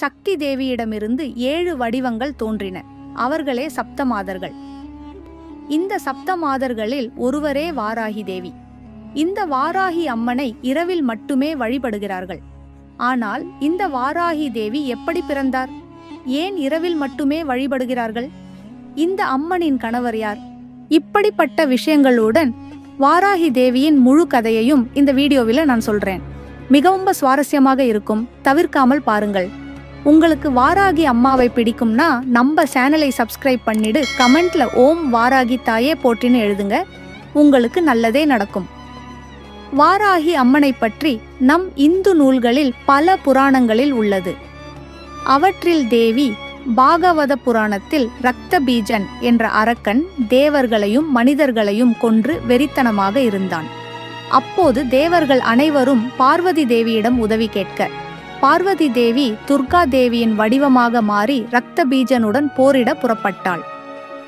சக்தி தேவியிடமிருந்து ஏழு வடிவங்கள் தோன்றின. அவர்களே சப்தமாதர்கள். இந்த சப்தமாதர்களில் ஒருவரே வாராகி தேவி. இந்த வாராகி அம்மனை இரவில் மட்டுமே வழிபடுகிறார்கள். ஆனால் இந்த வாராகி தேவி எப்படி பிறந்தார்? ஏன் இரவில் மட்டுமே வழிபடுகிறார்கள்? இந்த அம்மனின் கணவர் யார்? இப்படிப்பட்ட விஷயங்களுடன் வாராகி தேவியின் முழு கதையையும் இந்த வீடியோவில் நான் சொல்றேன். மிகவும் சுவாரஸ்யமாக இருக்கும். தவிர்க்காமல் பாருங்கள். உங்களுக்கு வாராகி அம்மாவை பிடிக்கும்னா நம்ம சேனலை சப்ஸ்கிரைப் பண்ணிடு கமெண்ட்ல ஓம் வாராகி தாயே போற்றின்னு எழுதுங்க. உங்களுக்கு நல்லதே நடக்கும். வாராகி அம்மனை பற்றி நம் இந்து நூல்களில் பல புராணங்களில் உள்ளது. அவற்றில் தேவி பாகவத புராணத்தில் ரக்த பீஜன் என்ற அரக்கன் தேவர்களையும் மனிதர்களையும் கொன்று வெறித்தனமாக இருந்தான். அப்போது தேவர்கள் அனைவரும் பார்வதி தேவியிடம் உதவி கேட்க பார்வதி தேவி துர்கா தேவியின் வடிவமாக மாறி ரக்த பீஜனுடன் போரிட புறப்பட்டாள்.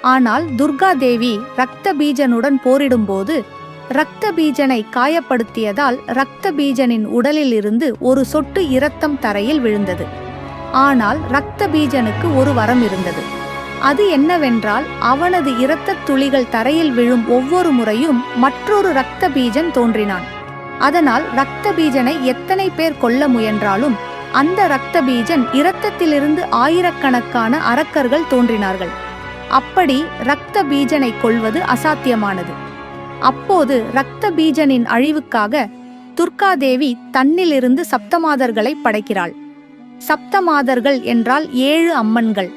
ஆனால் துர்கா தேவி ரக்த பீஜனுடன் போரிடும்போது ரக்த பீஜனை காயப்படுத்தியதால் ரக்த பீஜனின் உடலில் இருந்து ஒரு சொட்டு இரத்தம் தரையில் விழுந்தது. ஆனால் ரக்த பீஜனுக்கு ஒரு வரம் இருந்தது. அது என்னவென்றால் அவனது இரத்தத் துளிகள் தரையில் விழும் ஒவ்வொரு முறையும் மற்றொரு ரக்த பீஜன் தோன்றினான். அதனால் ரத்த பீஜனை எத்தனை பேர் கொல்ல முயன்றாலும் அந்த இரத்த பீஜன் இரத்தத்திலிருந்து ஆயிரக்கணக்கான அரக்கர்கள் தோன்றினார்கள். அப்படி இரத்த பீஜனை கொள்வது அசாத்தியமானது. அப்போது இரத்த பீஜனின் அழிவுக்காக துர்காதேவி தன்னிலிருந்து சப்தமாதர்களை படைக்கிறாள். சப்தமாதர்கள் என்றால் ஏழு அம்மன்கள்.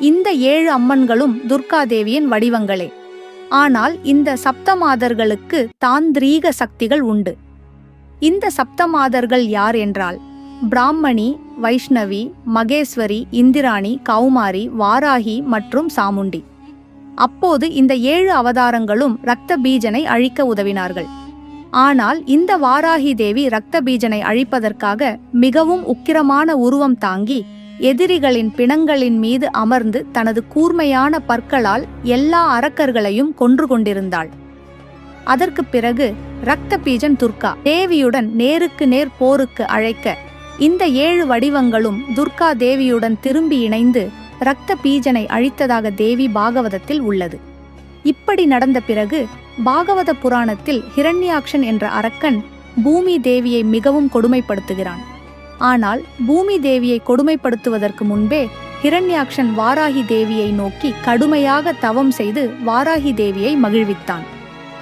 இந்த ஏழு அம்மன்களும் துர்காதேவியின் வடிவங்களே. ஆனால் இந்த சப்தமாதர்களுக்கு தாந்திரீக சக்திகள் உண்டு. இந்த சப்தமாதர்கள் யார் என்றால் பிராமணி வைஷ்ணவி மகேஸ்வரி இந்திராணி கௌமாரி வாராகி மற்றும் சாமுண்டி. அப்போது இந்த ஏழு அவதாரங்களும் ரத்த பீஜனை அழிக்க உதவினார்கள். ஆனால் இந்த வாராகி தேவி ரக்த பீஜனை அழிப்பதற்காக மிகவும் உக்கிரமான உருவம் தாங்கி எதிரிகளின் பிணங்களின் மீது அமர்ந்து தனது கூர்மையான பற்களால் எல்லா அரக்கர்களையும் கொன்று கொண்டிருந்தாள். அதற்குப் பிறகு ரத்த பீஜன் துர்கா தேவியுடன் நேருக்கு நேர் போருக்கு அழைக்க இந்த ஏழு வடிவங்களும் துர்கா தேவியுடன் திரும்பி இணைந்து ரக்த பீஜனை அழித்ததாக தேவி பாகவதத்தில் உள்ளது. இப்படி நடந்த பிறகு பாகவத புராணத்தில் ஹிரண்யாக்ஷன் என்ற அரக்கன் பூமி தேவியை மிகவும் கொடுமைப்படுத்துகிறான். ஆனால் பூமி தேவியை கொடுமைப்படுத்துவதற்கு முன்பே ஹிரண்யாக்ஷன் வாராகி தேவியை நோக்கி கடுமையாக தவம் செய்து வாராகி தேவியை மகிழ்வித்தான்.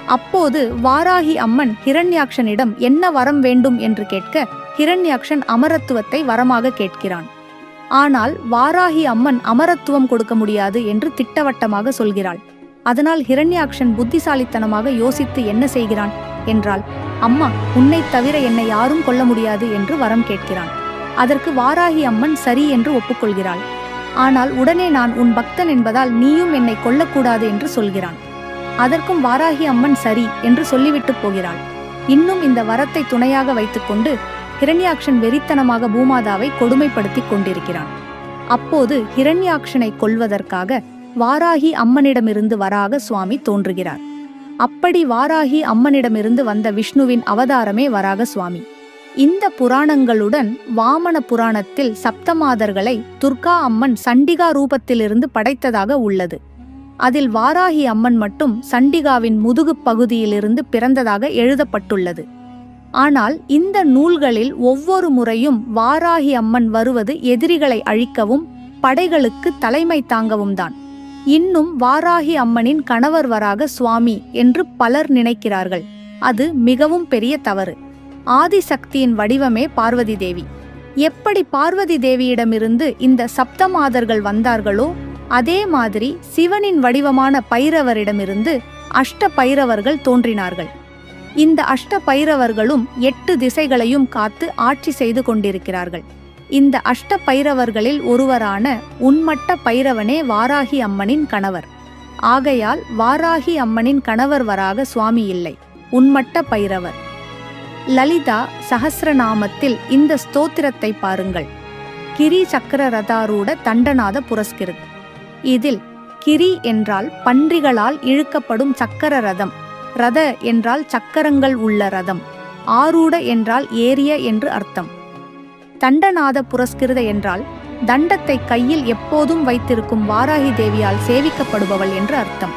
அப்போது வாராகி அம்மன் ஹிரண்யாக்ஷனிடம் என்ன வரம் வேண்டும் என்று கேட்க ஹிரண்யாக்ஷன் அமரத்துவத்தை வரமாக கேட்கிறான். ஆனால் வாராகி அம்மன் அமரத்துவம் கொடுக்க முடியாது என்று திட்டவட்டமாக சொல்கிறாள். அதனால் ஹிரண்யாக்ஷன் புத்திசாலித்தனமாக யோசித்து என்ன செய்கிறான்? என்றால் அம்மா உன்னைத் தவிர என்னை யாரும் கொல்ல முடியாது என்று வரம் கேட்கிறான். அதற்கு வாராகி அம்மன் சரி என்று ஒப்புக்கொள்கிறாள். ஆனால் உடனே நான் உன் பக்தன் என்பதால் நீயும் என்னை கொல்லக்கூடாது என்று சொல்கிறான். அதற்கும் வாராகி அம்மன் சரி என்று சொல்லிவிட்டு போகிறாள். இன்னும் இந்த வரத்தை துணையாக வைத்துக்கொண்டு ஹிரண்யாக்ஷன் வெறித்தனமாக பூமாதாவை கொடுமைப்படுத்திக் கொண்டிருக்கிறான். அப்போது ஹிரண்யாக்ஷனை கொல்வதற்காக வாராகி அம்மனிடமிருந்து வராக சுவாமி தோன்றுகிறார். அப்படி வாராகி அம்மனிடமிருந்து வந்த விஷ்ணுவின் அவதாரமே வராக சுவாமி. இந்த புராணங்களுடன் வாமன புராணத்தில் சப்தமாதர்களை துர்கா அம்மன் சண்டிகா ரூபத்திலிருந்து படைத்ததாக உள்ளது. அதில் வாராகி அம்மன் மட்டும் சண்டிகாவின் முதுகுப் பகுதியிலிருந்து பிறந்ததாக எழுதப்பட்டுள்ளது. ஆனால் இந்த நூல்களில் ஒவ்வொரு முறையும் வாராகி அம்மன் வருவது எதிரிகளை அழிக்கவும் படைகளுக்கு தலைமை தாங்கவும் தான் இன்னும் வாராகி அம்மனின் கணவர் வராக சுவாமி என்று பலர் நினைக்கிறார்கள். அது மிகவும் பெரிய தவறு. ஆதிசக்தியின் வடிவமே பார்வதி தேவி. எப்படி பார்வதி தேவியிடமிருந்து இந்த சப்தமாதர்கள் வந்தார்களோ அதே மாதிரி சிவனின் வடிவமான பைரவரிடமிருந்து அஷ்ட பைரவர்கள் தோன்றினார்கள். இந்த அஷ்ட பைரவர்களும் எட்டு திசைகளையும் காத்து ஆட்சி செய்து கொண்டிருக்கிறார்கள். இந்த அஷ்ட பைரவர்களில் ஒருவரான உன்மட்ட பைரவனே வாராகி அம்மனின் கணவர். ஆகையால் வாராகி அம்மனின் கணவர் வராக சுவாமி இல்லை உன்மட்ட பைரவர். லலிதா சஹசிரநாமத்தில் இந்த ஸ்தோத்திரத்தை பாருங்கள். கிரி சக்கர ரதாரூட தண்டநாத புரஸ்கிருத். இதில் கிரி என்றால் பன்றிகளால் இழுக்கப்படும் சக்கர ரதம் ரத என்றால் சக்கரங்கள் உள்ள ரதம் ஆரூட என்றால் ஏரிய என்று அர்த்தம். தண்டநாத புரஸ்கிருத என்றால் தண்டத்தை கையில் எப்போதும் வைத்திருக்கும் வாராகி தேவியால் சேவிக்கப்படுபவள் என்று அர்த்தம்.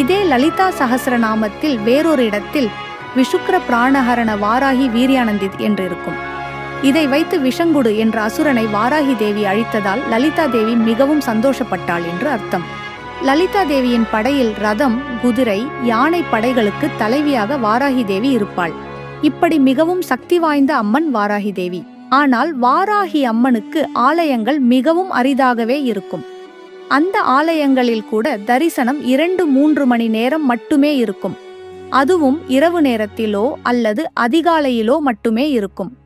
இதே லலிதா சகசிரநாமத்தில் வேறொரு இடத்தில் விஷுக்ர பிராணஹரண வாராகி வீரியானந்தித் என்றிருக்கும் இதை வைத்து விஷங்குடு என்ற அசுரனை வாராகி தேவி அழித்ததால் லலிதா தேவி மிகவும் சந்தோஷப்பட்டாள் என்று அர்த்தம். லலிதா தேவியின் படையில் ரதம் குதிரை யானை படைகளுக்கு தலைவியாக வாராகி தேவி இருப்பாள். இப்படி மிகவும் சக்தி வாய்ந்த அம்மன் வாராகி தேவி. ஆனால் வாராகி அம்மனுக்கு ஆலயங்கள் மிகவும் அரிதாகவே இருக்கும். அந்த ஆலயங்களில் கூட தரிசனம் இரண்டு மூன்று மணி நேரம் மட்டுமே இருக்கும். அதுவும் இரவு நேரத்திலோ அல்லது அதிகாலையிலோ மட்டுமே இருக்கும்.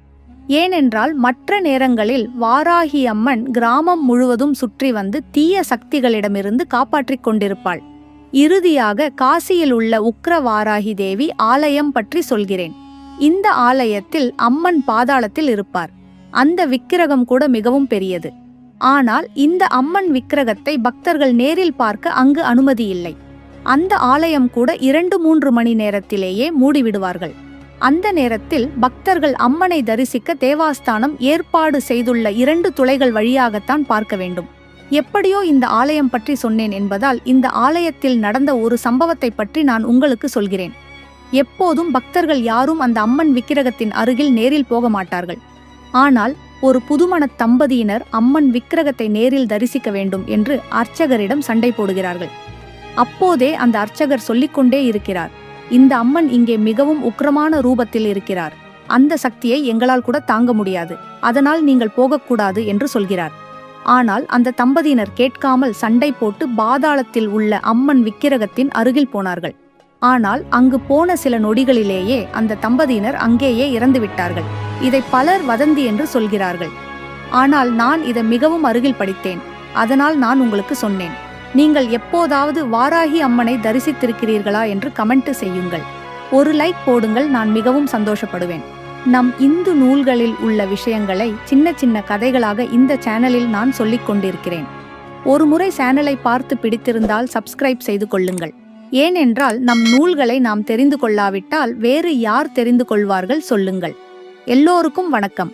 ஏனென்றால் மற்ற நேரங்களில் வாராகி அம்மன் கிராமம் முழுவதும் சுற்றி வந்து தீய சக்திகளிடமிருந்து காப்பாற்றிக் கொண்டிருப்பாள். இறுதியாக காசியில் உள்ள உக்ர வாராகி தேவி ஆலயம் பற்றி சொல்கிறேன். இந்த ஆலயத்தில் அம்மன் பாதாளத்தில் இருப்பார். அந்த விக்கிரகம் கூட மிகவும் பெரியது. ஆனால் இந்த அம்மன் விக்கிரகத்தை பக்தர்கள் நேரில் பார்க்க அங்கு அனுமதி இல்லை. அந்த ஆலயம் கூட இரண்டு மூன்று மணி நேரத்திலேயே மூடிவிடுவார்கள். அந்த நேரத்தில் பக்தர்கள் அம்மனை தரிசிக்க தேவாஸ்தானம் ஏற்பாடு செய்துள்ள இரண்டு துளைகள் வழியாகத்தான் பார்க்க வேண்டும். எப்படியோ இந்த ஆலயம் பற்றி சொன்னேன் என்பதால் இந்த ஆலயத்தில் நடந்த ஒரு சம்பவத்தை பற்றி நான் உங்களுக்கு சொல்கிறேன். எப்போதும் பக்தர்கள் யாரும் அந்த அம்மன் விக்கிரகத்தின் அருகில் நேரில் போக மாட்டார்கள். ஆனால் ஒரு புதுமணத் தம்பதியினர் அம்மன் விக்கிரகத்தை நேரில் தரிசிக்க வேண்டும் என்று அர்ச்சகரிடம் சண்டை போடுகிறார்கள். அப்போதே அந்த அர்ச்சகர் சொல்லிக்கொண்டே இருக்கிறார். இந்த அம்மன் இங்கே மிகவும் உக்கிரமான ரூபத்தில் இருக்கிறார். அந்த சக்தியை எங்களால் கூட தாங்க முடியாது. அதனால் நீங்கள் போகக்கூடாது என்று சொல்கிறார். ஆனால் அந்த தம்பதியினர் கேட்காமல் சண்டை போட்டு பாதாளத்தில் உள்ள அம்மன் விக்கிரகத்தின் அருகில் போனார்கள். ஆனால் அங்கு போன சில நொடிகளிலேயே அந்த தம்பதியினர் அங்கேயே இறந்துவிட்டார்கள். இதை பலர் வதந்தி என்று சொல்கிறார்கள். ஆனால் நான் இதை மிகவும் அருகில் படித்தேன். அதனால் நான் உங்களுக்கு சொன்னேன். நீங்கள் எப்போதாவது வாராகி அம்மனை தரிசித்திருக்கிறீர்களா என்று கமெண்ட் செய்யுங்கள். ஒரு லைக் போடுங்கள் நான் மிகவும் சந்தோஷப்படுவேன். நம் இந்து நூல்களில் உள்ள விஷயங்களை சின்ன சின்ன கதைகளாக இந்த சேனலில் நான் சொல்லிக் கொண்டிருக்கிறேன். ஒரு முறை சேனலை பார்த்து பிடித்திருந்தால் சப்ஸ்கிரைப் செய்து கொள்ளுங்கள். ஏனென்றால் நம் நூல்களை நாம் தெரிந்து கொள்ளாவிட்டால் வேறு யார் தெரிந்து கொள்வார்கள் சொல்லுங்கள். எல்லோருக்கும் வணக்கம்.